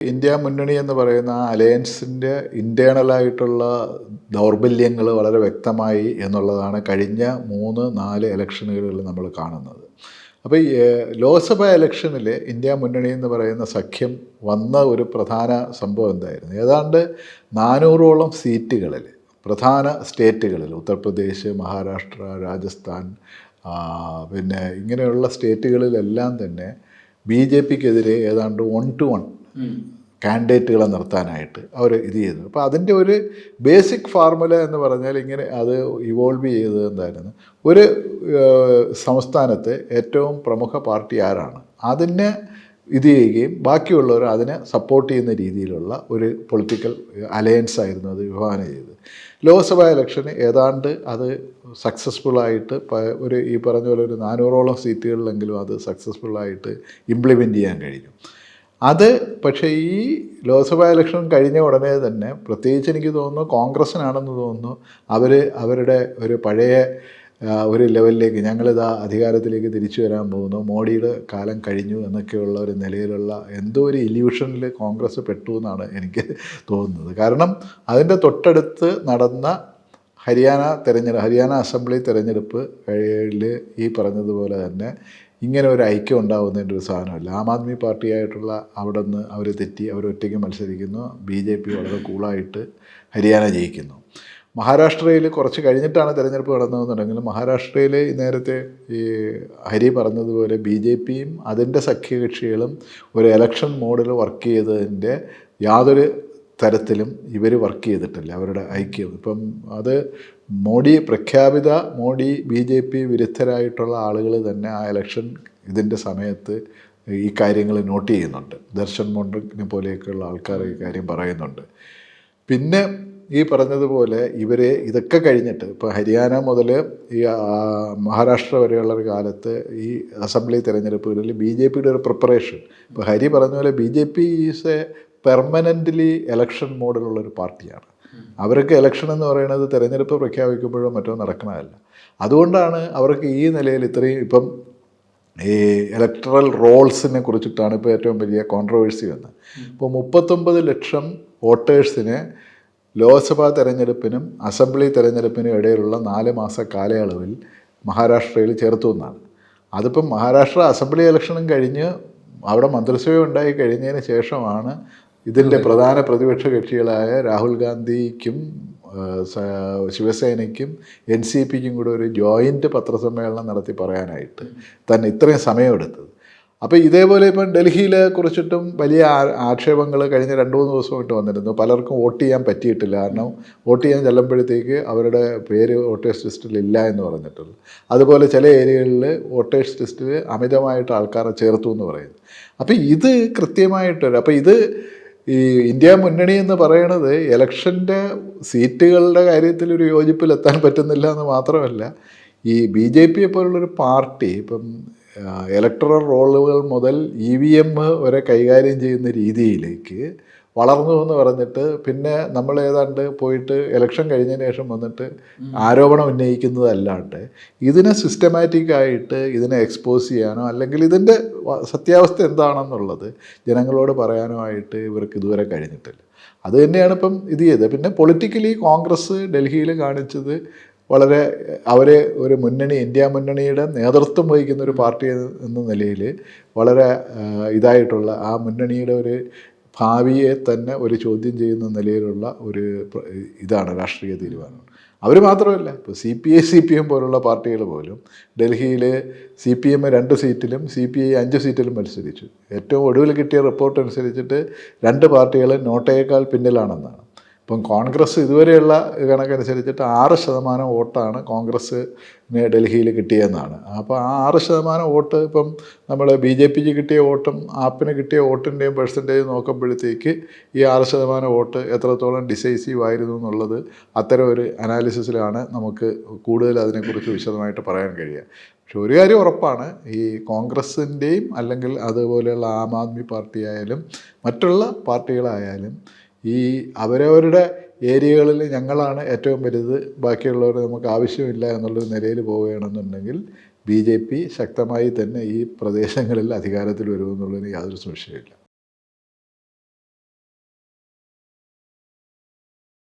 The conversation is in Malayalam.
ഇന്ത്യ മുന്നണി എന്ന് പറയുന്ന അലയൻസിന്റെ ഇന്റേണലായിട്ടുള്ള ദൗർബല്യങ്ങൾ വളരെ വ്യക്തമായി എന്നുള്ളതാണ് കഴിഞ്ഞ മൂന്ന് നാല് ഇലക്ഷനുകളിൽ നമ്മൾ കാണുന്നത്. അപ്പോൾ ഈ ലോക്സഭ ഇലക്ഷനിൽ ഇന്ത്യ മുന്നണി എന്ന് പറയുന്ന സഖ്യം വന്ന ഒരു പ്രധാന സംഭവം എന്തായിരുന്നു? ഏതാണ്ട് നാനൂറോളം സീറ്റുകളിൽ പ്രധാന സ്റ്റേറ്റുകളിൽ ഉത്തർപ്രദേശ് മഹാരാഷ്ട്ര രാജസ്ഥാൻ പിന്നെ ഇങ്ങനെയുള്ള സ്റ്റേറ്റുകളിലെല്ലാം തന്നെ ബി ജെ പിക്കെതിരെ ഏതാണ്ട് വൺ ടു വൺ കാൻഡിഡേറ്റുകളെ നിർത്താനായിട്ട് അവർ ഇത് ചെയ്തു. അപ്പോൾ അതിന്റെ ഒരു ബേസിക് ഫോർമുല എന്ന് പറഞ്ഞാൽ ഇങ്ങനെ അത് ഇവോൾവ് ചെയ്തത് എന്തായിരുന്നു? ഒരു സംസ്ഥാനത്തെ ഏറ്റവും പ്രമുഖ പാർട്ടി ആരാണ്? അതിനെ ഇത് ചെയ്യുകയും ബാക്കിയുള്ളവർ അതിനെ സപ്പോർട്ട് ചെയ്യുന്ന രീതിയിലുള്ള ഒരു പൊളിറ്റിക്കൽ അലയൻസ് ആയിരുന്നു അത് വിഭാവനം ചെയ്തത്. ലോക്സഭാ ഇലക്ഷന് ഏതാണ്ട് അത് സക്സസ്ഫുള്ളായിട്ട് ഒരു ഈ പറഞ്ഞ പോലെ ഒരു നാനൂറോളം സീറ്റുകളിലെങ്കിലും അത് സക്സസ്ഫുള്ളായിട്ട് ഇംപ്ലിമെന്റ് ചെയ്യാൻ കഴിഞ്ഞു. അത് പക്ഷേ ഈ ലോക്സഭാ ഇലക്ഷൻ കഴിഞ്ഞ ഉടനെ തന്നെ പ്രത്യേകിച്ച് എനിക്ക് തോന്നുന്നു കോൺഗ്രസ്സിനാണെന്ന് തോന്നുന്നു അവർ അവരുടെ ഒരു പഴയ ഒരു ലെവലിലേക്ക് ഞങ്ങളിതാ അധികാരത്തിലേക്ക് തിരിച്ചു വരാൻ പോകുന്നു. മോഡിയുടെ കാലം കഴിഞ്ഞു എന്നൊക്കെയുള്ള ഒരു നിലയിലുള്ള എന്തോ ഒരു ഇല്യൂഷനിൽ കോൺഗ്രസ് പെട്ടു എന്നാണ് എനിക്ക് തോന്നുന്നത്. കാരണം അതിന്റെ തൊട്ടടുത്ത് നടന്ന ഹരിയാന തെരഞ്ഞെടുപ്പ് ഹരിയാന അസംബ്ലി തെരഞ്ഞെടുപ്പ് ഈ പറഞ്ഞതുപോലെ തന്നെ ഇങ്ങനെ ഒരു ഐക്യം ഉണ്ടാകുന്നതിന്റെ ഒരു സാധനമല്ല. ആം ആദ്മി പാർട്ടിയായിട്ടുള്ള അവിടെ നിന്ന് അവർ തെറ്റി അവർ ഒറ്റയ്ക്ക് മത്സരിക്കുന്നു. ബി ജെ പി വളരെ കൂളായിട്ട് ഹരിയാന ജയിക്കുന്നു. മഹാരാഷ്ട്രയിൽ കുറച്ച് കഴിഞ്ഞിട്ടാണ് തെരഞ്ഞെടുപ്പ് നടന്നതെന്നുണ്ടെങ്കിലും മഹാരാഷ്ട്രയിൽ നേരത്തെ ഈ ഹരി പറഞ്ഞതുപോലെ ബി ജെ പിയും അതിന്റെ സഖ്യകക്ഷികളും ഒരു എലക്ഷൻ മോഡിൽ വർക്ക് ചെയ്തതിന്റെ യാതൊരു തരത്തിലും ഇവർ വർക്ക് ചെയ്തിട്ടില്ല അവരുടെ ഐക്യം. ഇപ്പം അത് മോഡി പ്രഖ്യാപിത മോഡി ബി ജെ പി വിരുദ്ധരായിട്ടുള്ള ആളുകൾ തന്നെ ആ ഇലക്ഷൻ ഇതിന്റെ സമയത്ത് ഈ കാര്യങ്ങൾ നോട്ട് ചെയ്യുന്നുണ്ട്. ദർശൻ മോണ്ടിനെ പോലെയൊക്കെയുള്ള ആൾക്കാർ ഈ കാര്യം പറയുന്നുണ്ട്. പിന്നെ ഈ പറഞ്ഞതുപോലെ ഇവർ ഇതൊക്കെ കഴിഞ്ഞിട്ട് ഇപ്പോൾ ഹരിയാന മുതൽ ഈ മഹാരാഷ്ട്ര വരെയുള്ള ഒരു കാലത്ത് ഈ അസംബ്ലി തിരഞ്ഞെടുപ്പുകളിൽ ബി ജെ പിയുടെ ഒരു പ്രിപ്പറേഷൻ ഇപ്പോൾ ഹരി പറഞ്ഞ പോലെ B J P is a permanently election മോഡിലുള്ള ഒരു പാർട്ടിയാണ്. അവർക്ക് ഇലക്ഷൻ എന്ന് പറയുന്നത് തിരഞ്ഞെടുപ്പ് പ്രഖ്യാപിക്കുമ്പോഴോ മറ്റോ നടക്കണമല്ല അതുകൊണ്ടാണ് അവർക്ക് ഈ നിലയിൽ ഇത്രയും ഇപ്പം ഈ ഇലക്ട്രൽ റോൾസിനെ കുറിച്ചിട്ടാണ് ഇപ്പോൾ ഏറ്റവും വലിയ കോൺട്രവേഴ്സി വന്നത്. ഇപ്പോൾ മുപ്പത്തൊമ്പത് ലക്ഷം വോട്ടേഴ്സിനെ ലോക്സഭാ തെരഞ്ഞെടുപ്പിനും അസംബ്ലി തെരഞ്ഞെടുപ്പിനും ഇടയിലുള്ള നാല് മാസ കാലയളവിൽ മഹാരാഷ്ട്രയിൽ ചേർത്തു എന്നാണ്. അതിപ്പം മഹാരാഷ്ട്ര അസംബ്ലി ഇലക്ഷനും കഴിഞ്ഞ് അവിടെ മന്ത്രിസഭ ഉണ്ടായി കഴിഞ്ഞതിന് ശേഷമാണ് ഇതിന്റെ പ്രധാന പ്രതിപക്ഷ കക്ഷികളായ രാഹുൽ ഗാന്ധിക്കും ശിവസേനയ്ക്കും എൻ സി പിക്കും കൂടെ ഒരു ജോയിന്റ് പത്രസമ്മേളനം നടത്തി പറയാനായിട്ട് തന്നെ ഇത്രയും സമയമെടുത്തത്. അപ്പോൾ ഇതേപോലെ ഇപ്പം ഡൽഹിയിലെ കുറിച്ചിട്ടും വലിയ ആക്ഷേപങ്ങൾ കഴിഞ്ഞ രണ്ട് മൂന്ന് ദിവസമായിട്ട് വന്നിരുന്നു. പലർക്കും വോട്ട് ചെയ്യാൻ പറ്റിയിട്ടില്ല. കാരണം വോട്ട് ചെയ്യാൻ ചെല്ലുമ്പോഴത്തേക്ക് അവരുടെ പേര് വോട്ടേഴ്സ് ലിസ്റ്റിൽ ഇല്ല എന്ന് പറഞ്ഞിട്ടുള്ളൂ. അതുപോലെ ചില ഏരിയകളിൽ വോട്ടേഴ്സ് ലിസ്റ്റിൽ അമിതമായിട്ട് ആൾക്കാരെ ചേർത്തു എന്ന് പറയുന്നു. അപ്പോൾ ഇത് കൃത്യമായിട്ടൊരു അപ്പോൾ ഇത് ഈ ഇന്ത്യ മുന്നണി എന്ന് പറയണത് ഇലക്ഷന്റെ സീറ്റുകളുടെ കാര്യത്തിൽ ഒരു യോജിപ്പിലെത്താൻ പറ്റുന്നില്ല എന്ന് മാത്രമല്ല ഈ ബി ജെ പിയെ പോലുള്ളൊരു പാർട്ടി ഇപ്പം ഇലക്ട്രൽ റോളുകൾ മുതൽ ഇ വി എം വരെ കൈകാര്യം ചെയ്യുന്ന രീതിയിലേക്ക് വളർന്നു എന്ന് പറഞ്ഞിട്ട് പിന്നെ നമ്മൾ ഏതാണ്ട് പോയിട്ട് ഇലക്ഷൻ കഴിഞ്ഞതിന് ശേഷം വന്നിട്ട് ആരോപണം ഉന്നയിക്കുന്നതല്ലാണ്ട് ഇതിനെ സിസ്റ്റമാറ്റിക് ആയിട്ട് ഇതിനെ എക്സ്പോസ് ചെയ്യാനോ അല്ലെങ്കിൽ ഇതിന്റെ സത്യാവസ്ഥ എന്താണെന്നുള്ളത് ജനങ്ങളോട് പറയാനോ ആയിട്ട് ഇവർക്ക് ഇതുവരെ കഴിഞ്ഞിട്ടില്ല. അത് തന്നെയാണ് ഇപ്പം ഇത് ചെയ്തത്. പിന്നെ പൊളിറ്റിക്കലി കോൺഗ്രസ് ഡൽഹിയിൽ കാണിച്ചത് വളരെ അവരെ ഒരു മുന്നണി ഇന്ത്യ മുന്നണിയുടെ നേതൃത്വം വഹിക്കുന്ന ഒരു പാർട്ടി എന്ന നിലയിൽ വളരെ ഇതായിട്ടുള്ള ആ മുന്നണിയുടെ ഒരു ഭാവിയെ തന്നെ ഒരു ചോദ്യം ചെയ്യുന്ന നിലയിലുള്ള ഒരു ഇതാണ് രാഷ്ട്രീയ തീരുമാനം അവർ മാത്രമല്ല ഇപ്പോൾ C P I C P M പോലുള്ള പാർട്ടികൾ പോലും ഡൽഹിയിൽ സി പി എം രണ്ട് സീറ്റിലും സി പി ഐ അഞ്ച് സീറ്റിലും മത്സരിച്ചു. ഏറ്റവും ഒടുവിൽ കിട്ടിയ റിപ്പോർട്ട് അനുസരിച്ചിട്ട് രണ്ട് പാർട്ടികൾ നോട്ടയേക്കാൾ പിന്നിലാണെന്നാണ്. ഇപ്പം കോൺഗ്രസ് ഇതുവരെയുള്ള കണക്കനുസരിച്ചിട്ട് ആറ് ശതമാനം വോട്ടാണ് കോൺഗ്രസ് ഡൽഹിയിൽ കിട്ടിയെന്നാണ്. അപ്പോൾ ആ ആറ് ശതമാനം വോട്ട് ഇപ്പം നമ്മൾ ബി ജെ പിക്ക് കിട്ടിയ വോട്ടും ആപ്പിന് കിട്ടിയ വോട്ടിന്റെയും പെർസെന്റേജ് നോക്കുമ്പോഴത്തേക്ക് ഈ ആറ് ശതമാനം വോട്ട് എത്രത്തോളം ഡിസൈസീവ് ആയിരുന്നു എന്നുള്ളത് അത്തരം ഒരു അനാലിസിസിലാണ് നമുക്ക് കൂടുതൽ അതിനെക്കുറിച്ച് വിശദമായിട്ട് പറയാൻ കഴിയുക. പക്ഷെ ഒരു കാര്യം ഉറപ്പാണ് ഈ കോൺഗ്രസിന്റെയും അല്ലെങ്കിൽ അതുപോലെയുള്ള ആം ആദ്മി പാർട്ടി ആയാലും മറ്റുള്ള പാർട്ടികളായാലും ഈ അവരവരുടെ ഏരിയകളിൽ ഞങ്ങളാണ് ഏറ്റവും വലുത്. ബാക്കിയുള്ളവർ നമുക്ക് ആവശ്യമില്ല എന്നുള്ളൊരു നിലയിൽ പോവുകയാണെന്നുണ്ടെങ്കിൽ ബി ജെ പി ശക്തമായി തന്നെ ഈ പ്രദേശങ്ങളിൽ അധികാരത്തിൽ വരുമെന്നുള്ളതിന് യാതൊരു സംശയമില്ല